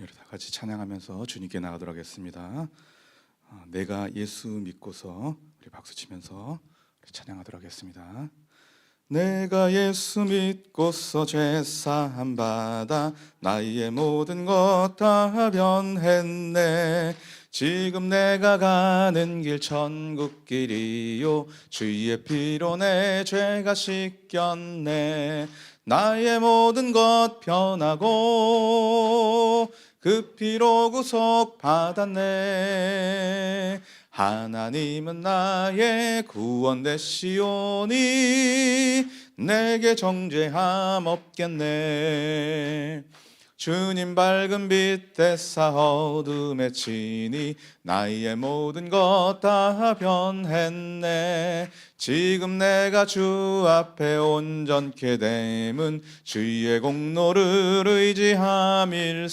우리 다 같이 찬양하면서 주님께 나가도록 하겠습니다. 어, 내가 예수 믿고서 우리 박수 치면서 찬양하도록 하겠습니다. 내가 예수 믿고서 죄 사함 받아 나의 모든 것 다 변했네 지금 내가 가는 길 천국 길이요 주의 피로 내 죄가 씻겼네 나의 모든 것 변하고 그 피로 구속 받았네. 하나님은 나의 구원 되시오니 내게 정죄함 없겠네 주님 밝은 빛 대사 어둠에 치니 나의 모든 것 다 변했네. 지금 내가 주 앞에 온전케 됨은 주의 공로를 의지함일세.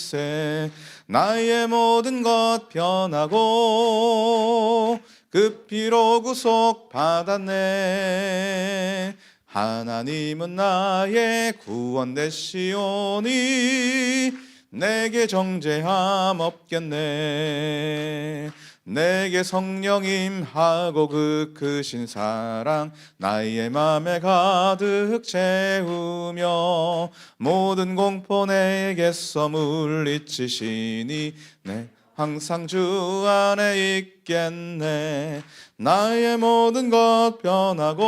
나의 모든 것 변하고 그 피로 구속 받았네 하나님은 나의 구원 되시오니 내게 정죄함 없겠네. 내게 성령 임하고 그 크신 사랑 나의 맘에 가득 채우며 모든 공포 내게서 물리치시니 내 항상 주 안에 있겠네. 나의 모든 것 변하고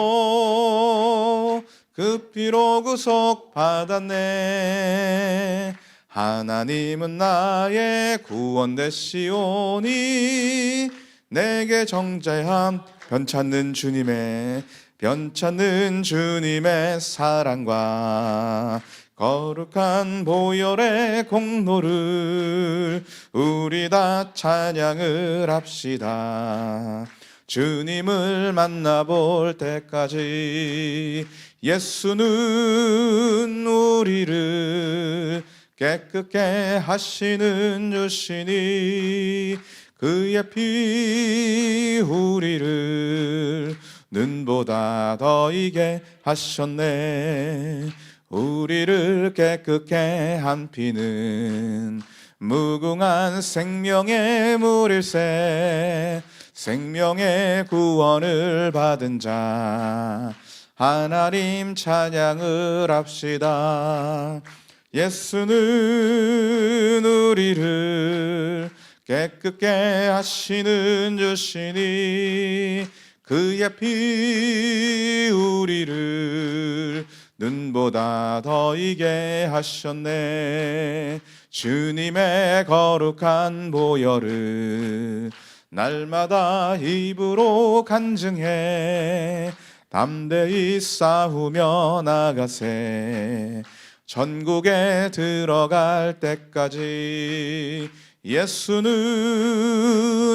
그 피로 구속 받았네. 하나님은 나의 구원 되시오니 내게 정죄함 변찮는 주님의 변찮는 주님의 사랑과 거룩한 보혈의 공로를 우리 다 찬양을 합시다. 주님을 만나볼 때까지 예수는 우리를 깨끗게 하시는 주시니 그의 피 우리를 눈보다 더 이게 하셨네 우리를 깨끗게 한 피는 무궁한 생명의 물일세 생명의 구원을 받은 자 하나님 찬양을 합시다. 예수는 우리를 깨끗게 하시는 주시니 그의 피 우리를 눈보다 더 이게 하셨네. 주님의 거룩한 보혈을 날마다 입으로 간증해. 담대히 싸우며 나가세. 전국에 들어갈 때까지 예수는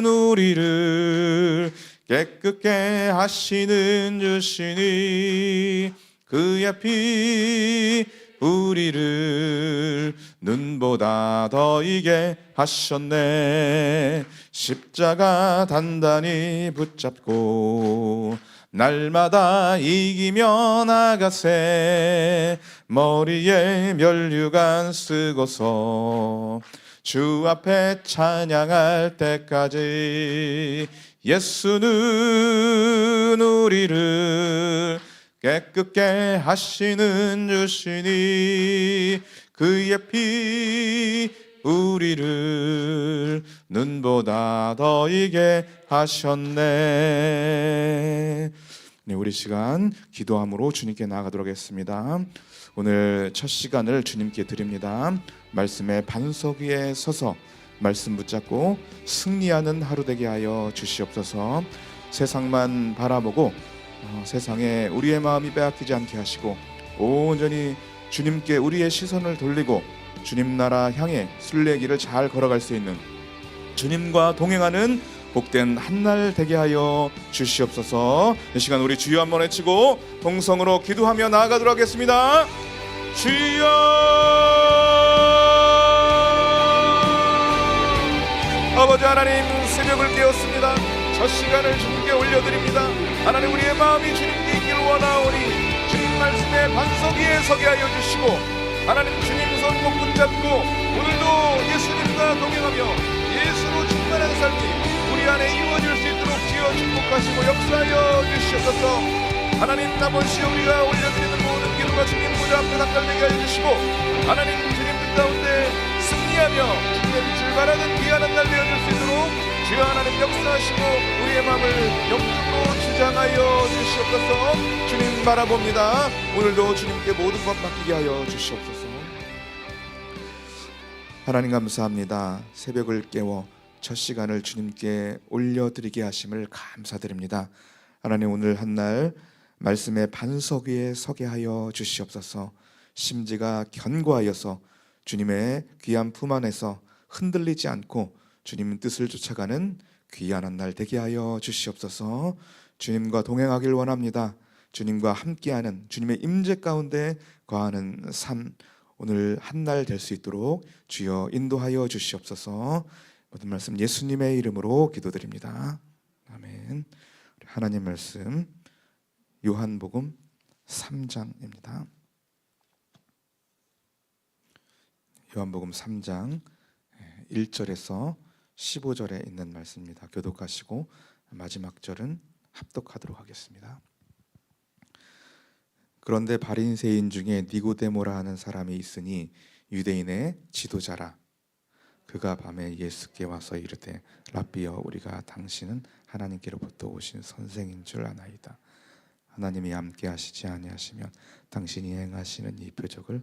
우리를 깨끗게 하시는 주시니 그의 피 우리를 눈보다 더 이게 하셨네. 십자가 단단히 붙잡고 날마다 이기며 나가세. 머리에 면류관 쓰고서 주 앞에 찬양할 때까지 예수는 우리를 깨끗게 하시는 주시니 그의 피 우리를 눈보다 더 이게 하셨네. 네, 우리 시간 기도함으로 주님께 나아가도록 하겠습니다. 오늘 첫 시간을 주님께 드립니다. 말씀의 반석 위에 서서 말씀 붙잡고 승리하는 하루 되게 하여 주시옵소서. 세상만 바라보고 어, 세상에 우리의 마음이 빼앗기지 않게 하시고 온전히 주님께 우리의 시선을 돌리고 주님 나라 향해 순례길을 잘 걸어갈 수 있는 주님과 동행하는 복된 한날 되게 하여 주시옵소서. 이 시간 우리 주여 한번 외치고 동성으로 기도하며 나아가도록 하겠습니다. 주여 아버지 하나님 새벽을 깨웠습니다. 첫 시간을 주님께 올려드립니다. 하나님 우리의 마음이 주님께 있기를 원하오니 주님 말씀에 반석 위에 서게 하여 주시고 하나님 주님 손 꼭 붙잡고 오늘도 예수님 주님과 동행하며 예수로 충만한 삶이 우리 안에 이루어질 수 있도록 지어 축복하시고 역사하여 주시옵소서. 하나님 아버지 우리가 올려드리는 모든 기도가 주님 보좌 앞에 닥달되게 하여 주시고 하나님 주님 뜻 가운데 승리하며 주님의 빛을 발하는 귀한 날 되어줄 수 있도록 주여 하나님 역사하시고 우리의 마음을 영적으로 주장하여 주시옵소서. 주님 바라봅니다. 오늘도 주님께 모든 것 맡기게 하여 주시옵소서. 하나님 감사합니다. 새벽을 깨워 첫 시간을 주님께 올려드리게 하심을 감사드립니다. 하나님 오늘 한 날 말씀의 반석 위에 서게 하여 주시옵소서. 심지가 견고하여서 주님의 귀한 품 안에서 흔들리지 않고 주님 뜻을 쫓아가는 귀한 한 날 되게 하여 주시옵소서. 주님과 동행하길 원합니다. 주님과 함께하는 주님의 임재 가운데 거하는 삶 오늘 한 날 될 수 있도록 주여 인도하여 주시옵소서. 모든 말씀 예수님의 이름으로 기도드립니다. 아멘. 하나님 말씀 요한복음 3장입니다. 요한복음 3장 1절에서 15절에 있는 말씀입니다. 교독하시고 마지막 절은 합독하도록 하겠습니다. 그런데 바린새인 중에 니고데모라 하는 사람이 있으니 유대인의 지도자라 그가 밤에 예수께 와서 이르되 라비여 우리가 당신은 하나님께로부터 오신 선생인 줄 아나이다. 하나님이 함께 하시지 아니하시면 당신이 행하시는 이 표적을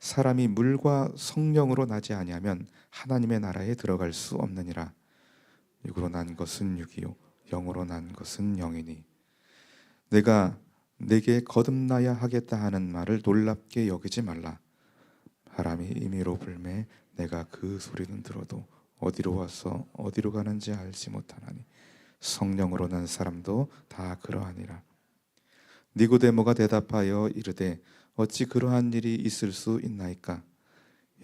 사람이 물과 성령으로 나지 아니하면 하나님의 나라에 들어갈 수 없느니라. 육으로 난 것은 육이요 영으로 난 것은 영이니 내가 내게 거듭나야 하겠다 하는 말을 놀랍게 여기지 말라. 바람이 임의로 불매 내가 그 소리는 들어도 어디로 와서 어디로 가는지 알지 못하나니 성령으로 난 사람도 다 그러하니라. 니고데모가 대답하여 이르되 어찌 그러한 일이 있을 수 있나이까?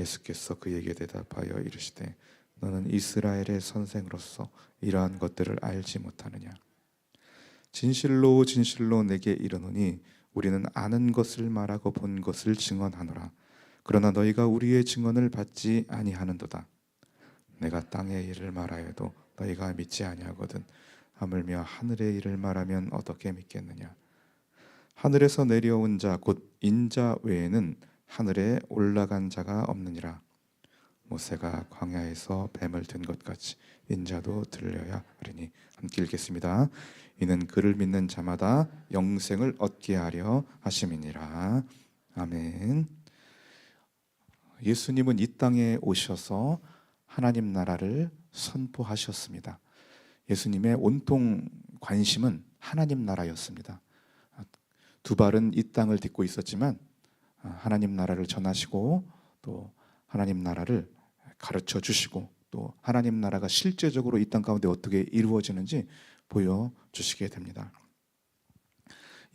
예수께서 그에게 대답하여 이르시되 너는 이스라엘의 선생으로서 이러한 것들을 알지 못하느냐? 진실로 진실로 내게 이르노니 우리는 아는 것을 말하고 본 것을 증언하노라. 그러나 너희가 우리의 증언을 받지 아니하는도다. 내가 땅의 일을 말하여도 너희가 믿지 아니하거든. 하물며 하늘의 일을 말하면 어떻게 믿겠느냐? 하늘에서 내려온 자 곧 인자 외에는 하늘에 올라간 자가 없느니라. 모세가 광야에서 뱀을 든 것 같이 인자도 들려야 하리니 함께 읽겠습니다. 이는 그를 믿는 자마다 영생을 얻게 하려 하심이니라. 아멘. 예수님은 이 땅에 오셔서 하나님 나라를 선포하셨습니다. 예수님의 온통 관심은 하나님 나라였습니다. 두 발은 이 땅을 딛고 있었지만 하나님 나라를 전하시고 또 하나님 나라를 가르쳐 주시고 또 하나님 나라가 실제적으로 이 땅 가운데 어떻게 이루어지는지 보여 주시게 됩니다.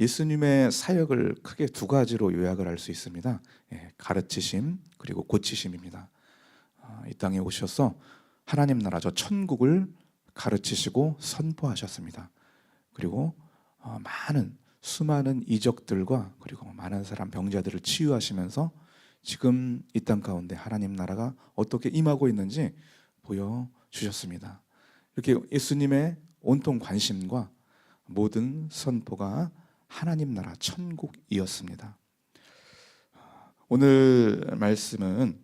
예수님의 사역을 크게 두 가지로 요약을 할 수 있습니다. 예, 가르치심 그리고 고치심입니다. 아, 이 땅에 오셔서 하나님 나라 저 천국을 가르치시고 선포하셨습니다. 그리고 어, 많은 수많은 이적들과 그리고 많은 사람 병자들을 치유하시면서 지금 이 땅 가운데 하나님 나라가 어떻게 임하고 있는지 보여 주셨습니다. 이렇게 예수님의 온통 관심과 모든 선포가 하나님 나라 천국이었습니다. 오늘 말씀은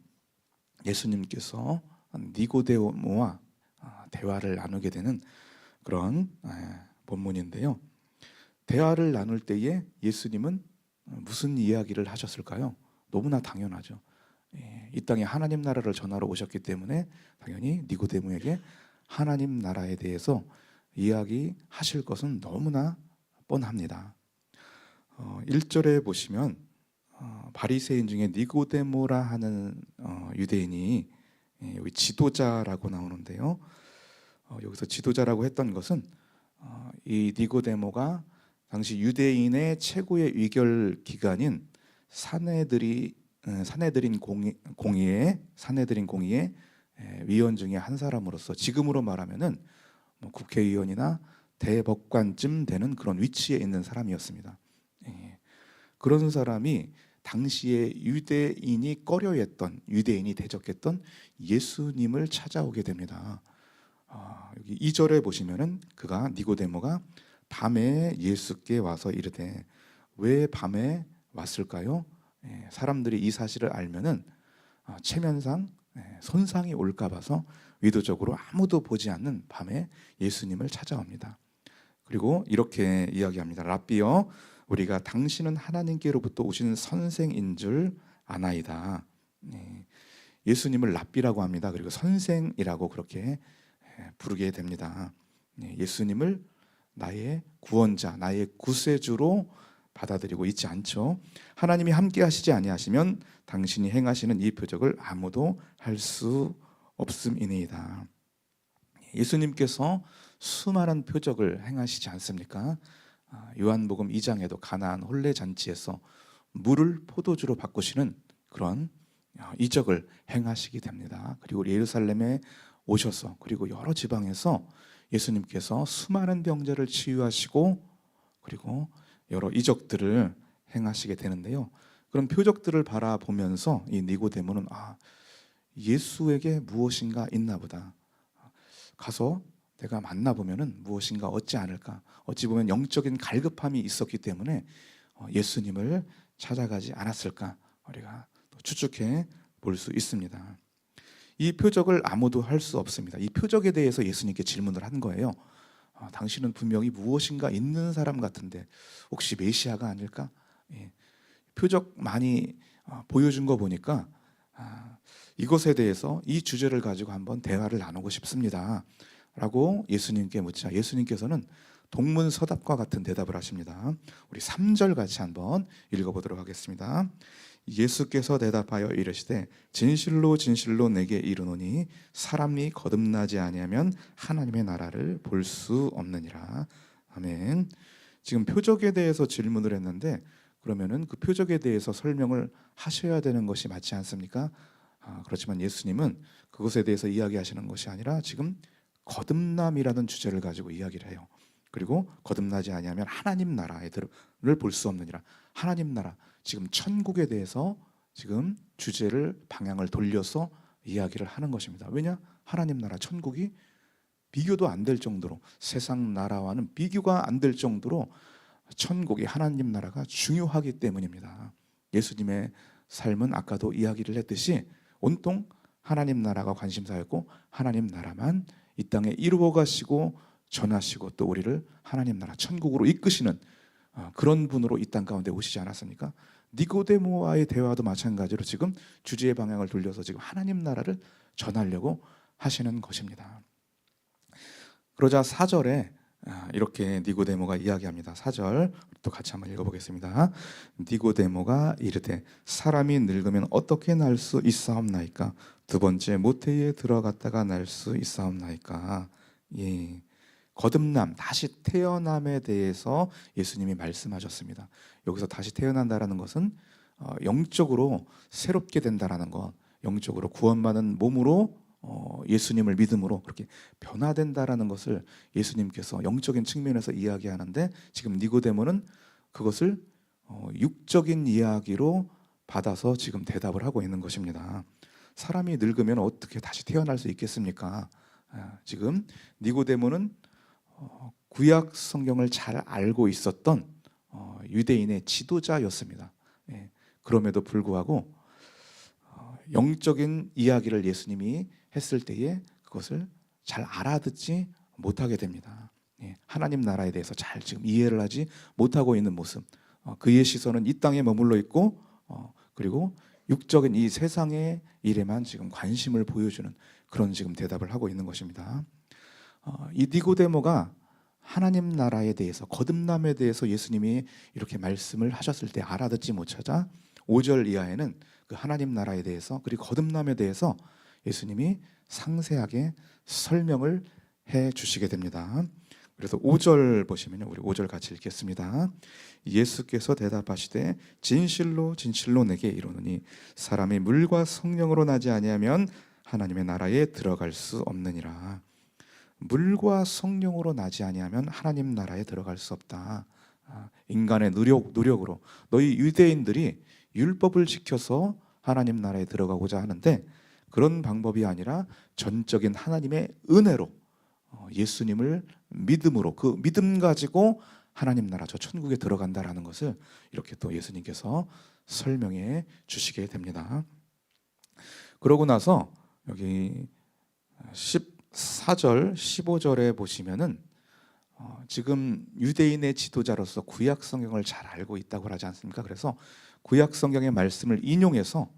예수님께서 니고데모와 대화를 나누게 되는 그런 본문인데요. 대화를 나눌 때에 예수님은 무슨 이야기를 하셨을까요? 너무나 당연하죠. 예, 이 땅에 하나님 나라를 전하러 오셨기 때문에 당연히 니고데모에게 하나님 나라에 대해서 이야기하실 것은 너무나 뻔합니다. 어, 1절에 보시면 어, 바리새인 중에 니고데모라 하는 어, 유대인이 예, 여기 지도자라고 나오는데요. 어, 여기서 지도자라고 했던 것은 어, 이 니고데모가 당시 유대인의 최고의 위결 기관인 사내들이 어, 사내들인 공의, 공의회 사내들인 공의회 에, 위원 중에 한 사람으로서 지금으로 말하면은 뭐 국회의원이나 대법관쯤 되는 그런 위치에 있는 사람이었습니다. 예. 그런 사람이 당시에 유대인이 꺼려했던 유대인이 대적했던 예수님을 찾아오게 됩니다. 아, 여기 2절에 보시면은 그가 니고데모가 밤에 예수께 와서 이르되 왜 밤에 왔을까요? 예, 사람들이 이 사실을 알면은 아, 체면상 예, 손상이 올까 봐서 의도적으로 아무도 보지 않는 밤에 예수님을 찾아옵니다. 그리고 이렇게 이야기합니다. 랍비여 우리가 당신은 하나님께로부터 오신 선생인 줄 아나이다. 예, 예수님을 랍비라고 합니다. 그리고 선생이라고 그렇게 예, 부르게 됩니다. 예, 예수님을 나의 구원자, 나의 구세주로 받아들이고 있지 않죠. 하나님이 함께 하시지 아니하시면 당신이 행하시는 이 표적을 아무도 할 수 없음이니이다. 예수님께서 수많은 표적을 행하시지 않습니까? 아, 요한복음 2장에도 가나안 혼례 잔치에서 물을 포도주로 바꾸시는 그런 어, 이적을 행하시게 됩니다. 그리고 예루살렘에 오셔서 그리고 여러 지방에서 예수님께서 수많은 병자를 치유하시고 그리고 여러 이적들을 행하시게 되는데요. 그런 표적들을 바라보면서 이 니고데모는 아 예수에게 무엇인가 있나 보다. 가서 내가 만나 보면은 무엇인가 얻지 않을까. 어찌 보면 영적인 갈급함이 있었기 때문에 어, 예수님을 찾아가지 않았을까. 우리가 또 추측해 볼 수 있습니다. 이 표적을 아무도 할 수 없습니다. 이 표적에 대해서 예수님께 질문을 한 거예요. 아, 당신은 분명히 무엇인가 있는 사람 같은데 혹시 메시아가 아닐까? 예. 표적 많이 어, 보여준 거 보니까 아, 이것에 대해서 이 주제를 가지고 한번 대화를 나누고 싶습니다. 라고 예수님께 묻자 예수님께서는 동문서답과 같은 대답을 하십니다. 우리 3절 같이 한번 읽어보도록 하겠습니다. 예수께서 대답하여 이르시되 진실로 진실로 내게 이르노니 사람이 거듭나지 아니하면 하나님의 나라를 볼 수 없느니라. 아멘. 지금 표적에 대해서 질문을 했는데 그러면은 그 표적에 대해서 설명을 하셔야 되는 것이 맞지 않습니까? 아, 그렇지만 예수님은 그것에 대해서 이야기하시는 것이 아니라 지금 거듭남이라는 주제를 가지고 이야기를 해요. 그리고 거듭나지 아니하면 하나님 나라를 볼 수 없느니라. 하나님 나라 지금 천국에 대해서 지금 주제를 방향을 돌려서 이야기를 하는 것입니다. 왜냐? 하나님 나라 천국이 비교도 안 될 정도로 세상 나라와는 비교가 안 될 정도로 천국이 하나님 나라가 중요하기 때문입니다. 예수님의 삶은 아까도 이야기를 했듯이 온통 하나님 나라가 관심사였고 하나님 나라만 이 땅에 이루어 가시고 전하시고 또 우리를 하나님 나라 천국으로 이끄시는 어, 그런 분으로 이 땅 가운데 오시지 않았습니까? 니고데모와의 대화도 마찬가지로 지금 주제의 방향을 돌려서 지금 하나님 나라를 전하려고 하시는 것입니다. 그러자 4절에 아, 이렇게 니고데모가 이야기합니다. 4절 또 같이 한번 읽어보겠습니다. 니고데모가 이르되 사람이 늙으면 어떻게 날 수 있사옵나이까? 두 번째 모태에 들어갔다가 날 수 있사옵나이까? 예. 거듭남, 다시 태어남에 대해서 예수님이 말씀하셨습니다. 여기서 다시 태어난다라는 것은 어, 영적으로 새롭게 된다라는 것, 영적으로 구원받은 몸으로 어, 예수님을 믿음으로 그렇게 변화된다라는 것을 예수님께서 영적인 측면에서 이야기하는데 지금 니고데모는 그것을 어, 육적인 이야기로 받아서 지금 대답을 하고 있는 것입니다. 사람이 늙으면 어떻게 다시 태어날 수 있겠습니까? 아, 지금 니고데모는 어, 구약 성경을 잘 알고 있었던 어, 유대인의 지도자였습니다. 예, 그럼에도 불구하고 어, 영적인 이야기를 예수님이 했을 때에 그것을 잘 알아듣지 못하게 됩니다. 예, 하나님 나라에 대해서 잘 지금 이해를 하지 못하고 있는 모습. 어, 그의 시선은 이 땅에 머물러 있고 어, 그리고 육적인 이 세상의 일에만 지금 관심을 보여주는 그런 지금 대답을 하고 있는 것입니다. 어, 이 니고데모가 하나님 나라에 대해서 거듭남에 대해서 예수님이 이렇게 말씀을 하셨을 때 알아듣지 못하자 5절 이하에는 그 하나님 나라에 대해서 그리고 거듭남에 대해서 예수님이 상세하게 설명을 해 주시게 됩니다. 그래서 5절 보시면요. 우리 5절 같이 읽겠습니다. 예수께서 대답하시되 진실로 진실로 내게 이르노니 사람이 물과 성령으로 나지 아니하면 하나님의 나라에 들어갈 수 없느니라. 물과 성령으로 나지 아니하면 하나님 나라에 들어갈 수 없다. 아, 인간의 노력 노력으로 너희 유대인들이 율법을 지켜서 하나님 나라에 들어가고자 하는데 그런 방법이 아니라 전적인 하나님의 은혜로 어, 예수님을 믿음으로 그 믿음 가지고 하나님 나라 저 천국에 들어간다라는 것을 이렇게 또 예수님께서 설명해 주시게 됩니다. 그러고 나서 여기 14절, 15절에 보시면은 어, 지금 유대인의 지도자로서 구약 성경을 잘 알고 있다고 하지 않습니까? 그래서 구약 성경의 말씀을 인용해서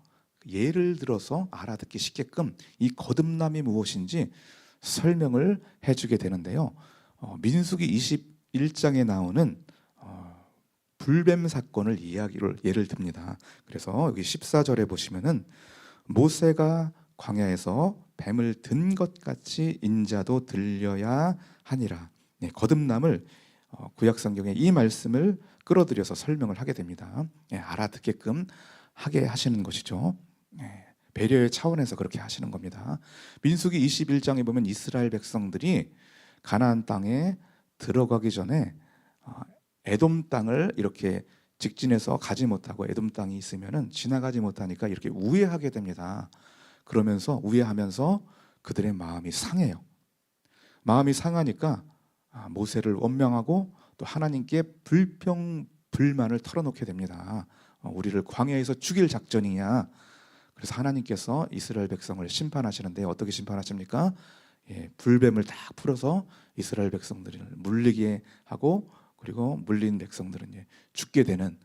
예를 들어서 알아듣기 쉽게끔 이 거듭남이 무엇인지 설명을 해주게 되는데요. 어, 민수기 21장에 나오는 어, 불뱀 사건을 이야기를 예를 듭니다. 그래서 여기 14절에 보시면은 모세가 광야에서 뱀을 든 것 같이 인자도 들려야 하니라. 네, 거듭남을 어, 구약 성경의 이 말씀을 끌어들여서 설명을 하게 됩니다. 네, 알아듣게끔 하게 하시는 것이죠. 네, 배려의 차원에서 그렇게 하시는 겁니다. 민수기 21장에 보면 이스라엘 백성들이 가나안 땅에 들어가기 전에 어, 에돔 땅을 이렇게 직진해서 가지 못하고 에돔 땅이 있으면은 지나가지 못하니까 이렇게 우회하게 됩니다. 그러면서 우회하면서 그들의 마음이 상해요. 마음이 상하니까 아, 모세를 원명하고 또 하나님께 불평 불만을 털어놓게 됩니다. 어, 우리를 광야에서 죽일 작전이냐? 그래서 하나님께서 이스라엘 백성을 심판하시는데 어떻게 심판하십니까? 예, 불뱀을 딱 풀어서 이스라엘 백성들을 물리게 하고 그리고 물린 백성들은 예, 죽게 되는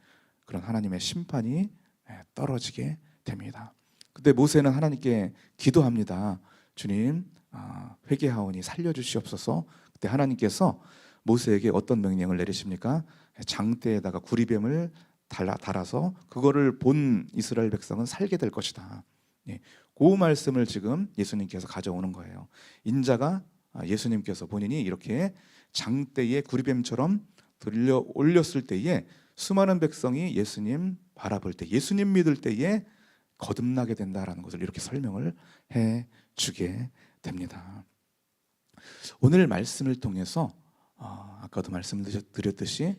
그런 하나님의 심판이 예, 떨어지게 됩니다. 그때 모세는 하나님께 기도합니다. 주님 아, 회개하오니 살려주시옵소서. 그때 하나님께서 모세에게 어떤 명령을 내리십니까? 장대에다가 구리뱀을 달아, 달아서 그거를 본 이스라엘 백성은 살게 될 것이다. 예, 그 말씀을 지금 예수님께서 가져오는 거예요. 인자가 아, 예수님께서 본인이 이렇게 장대에 구리뱀처럼 들려 올렸을 때에 수많은 백성이 예수님 바라볼 때, 예수님 믿을 때에 거듭나게 된다라는 것을 이렇게 설명을 해 주게 됩니다. 오늘 말씀을 통해서 어, 아까도 말씀드렸듯이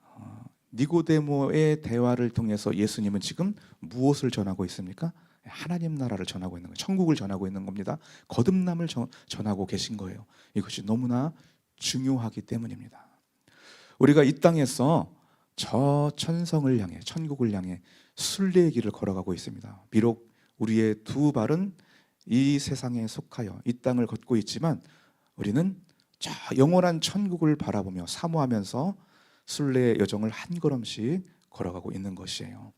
어, 니고데모의 대화를 통해서 예수님은 지금 무엇을 전하고 있습니까? 하나님 나라를 전하고 있는 거예요. 천국을 전하고 있는 겁니다. 거듭남을 전, 전하고 계신 거예요. 이것이 너무나 중요하기 때문입니다. 우리가 이 땅에서 저 천성을 향해 천국을 향해 순례의 길을 걸어가고 있습니다. 비록 우리의 두 발은 이 세상에 속하여 이 땅을 걷고 있지만 우리는 저 영원한 천국을 바라보며 사모하면서 순례의 여정을 한 걸음씩 걸어가고 있는 것이에요.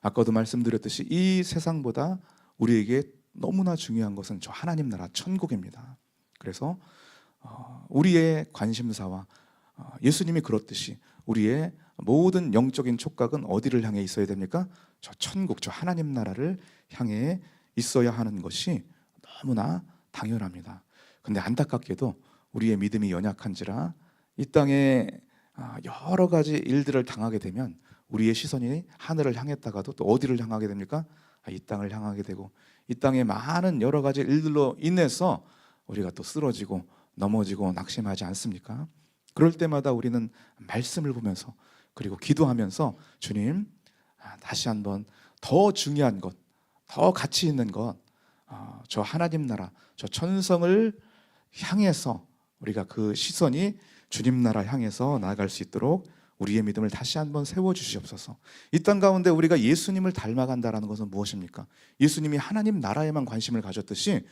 아까도 말씀드렸듯이 이 세상보다 우리에게 너무나 중요한 것은 저 하나님 나라 천국입니다. 그래서 어, 우리의 관심사와 어, 예수님이 그렇듯이 우리의 모든 영적인 촉각은 어디를 향해 있어야 됩니까? 저 천국, 저 하나님 나라를 향해 있어야 하는 것이 너무나 당연합니다. 근데 안타깝게도 우리의 믿음이 연약한지라 이 땅에 아, 여러 가지 일들을 당하게 되면 우리의 시선이 하늘을 향했다가도 또 어디를 향하게 됩니까? 아, 이 땅을 향하게 되고 이 땅의 많은 여러 가지 일들로 인해서 우리가 또 쓰러지고 넘어지고 낙심하지 않습니까? 그럴 때마다 우리는 말씀을 보면서 그리고 기도하면서 주님 아, 다시 한번 더 중요한 것, 더 가치 있는 것, 어, 저 하나님 나라, 저 천성을 향해서 우리가 그 시선이 주님 나라 향해서 나아갈 수 있도록 우리의 믿음을 다시 한번 세워 주시옵소서. 이 땅 가운데 우리가 예수님을 닮아간다라는 것은 무엇입니까? 예수님이 하나님 나라에만 관심을 가졌듯이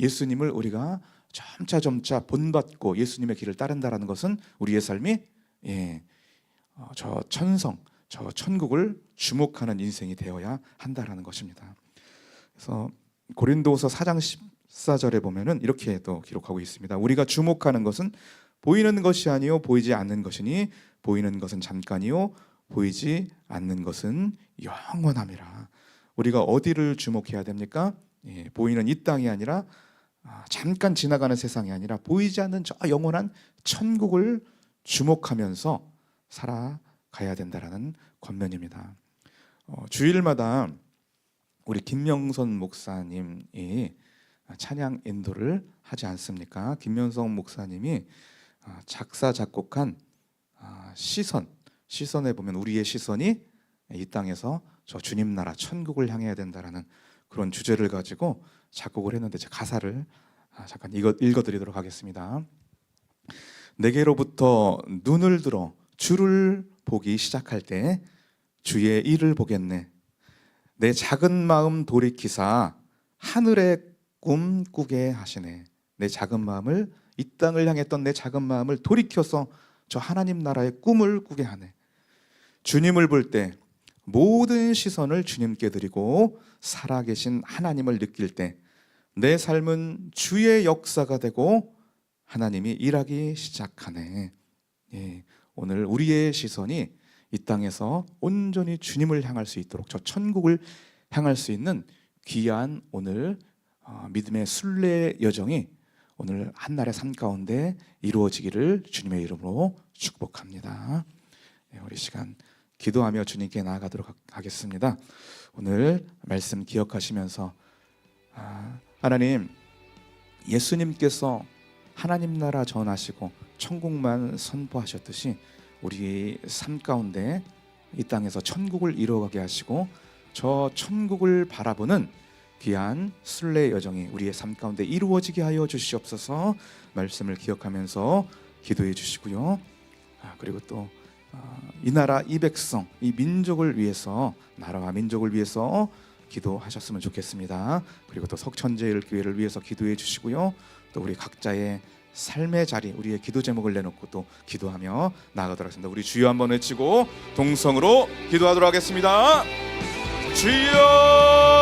예수님을 우리가 점차 점차 본받고 예수님의 길을 따른다라는 것은 우리의 삶이 예, 어, 저 천성, 저 천국을 주목하는 인생이 되어야 한다라는 것입니다. 그래서 고린도서 4장 14절에 보면은 이렇게 또 기록하고 있습니다. 우리가 주목하는 것은 보이는 것이 아니요 보이지 않는 것이니 보이는 것은 잠깐이요 보이지 않는 것은 영원함이라. 우리가 어디를 주목해야 됩니까? 예, 보이는 이 땅이 아니라 아, 잠깐 지나가는 세상이 아니라 보이지 않는 저 영원한 천국을 주목하면서 살아가야 된다라는 권면입니다. 어, 주일마다 우리 김명선 목사님이 찬양 인도를 하지 않습니까? 김명선 목사님이 아, 작사 작곡한 아, 시선 시선에 보면 우리의 시선이 이 땅에서 저 주님 나라 천국을 향해야 된다라는 그런 주제를 가지고 작곡을 했는데 제 가사를 아, 잠깐 읽어, 읽어드리도록 하겠습니다. 내게로부터 눈을 들어 주를 보기 시작할 때 주의 일을 보겠네. 내 작은 마음 돌이키사 하늘의 꿈 꾸게 하시네. 내 작은 마음을 이 땅을 향했던 내 작은 마음을 돌이켜서 저 하나님 나라의 꿈을 꾸게 하네. 주님을 볼 때 모든 시선을 주님께 드리고 살아계신 하나님을 느낄 때 내 삶은 주의 역사가 되고 하나님이 일하기 시작하네. 예, 오늘 우리의 시선이 이 땅에서 온전히 주님을 향할 수 있도록 저 천국을 향할 수 있는 귀한 오늘 어, 믿음의 순례 여정이 오늘 한날의 삶 가운데 이루어지기를 주님의 이름으로 축복합니다. 예, 우리 시간 기도하며 주님께 나아가도록 하- 하겠습니다. 오늘 말씀 기억하시면서 아, 하나님 예수님께서 하나님 나라 전하시고 천국만 선포하셨듯이 우리 삶 가운데 이 땅에서 천국을 이루어가게 하시고 저 천국을 바라보는 귀한 순례 여정이 우리의 삶 가운데 이루어지게 하여 주시옵소서 말씀을 기억하면서 기도해 주시고요. 아, 그리고 또 아, 이 나라 이 백성 이 민족을 위해서 나라와 민족을 위해서 기도하셨으면 좋겠습니다. 그리고 또 석천제일 교회를 위해서 기도해 주시고요. 또 우리 각자의 삶의 자리 우리의 기도 제목을 내놓고 또 기도하며 나아가도록 하겠습니다. 우리 주여 한번 외치고 동성으로 기도하도록 하겠습니다. 주여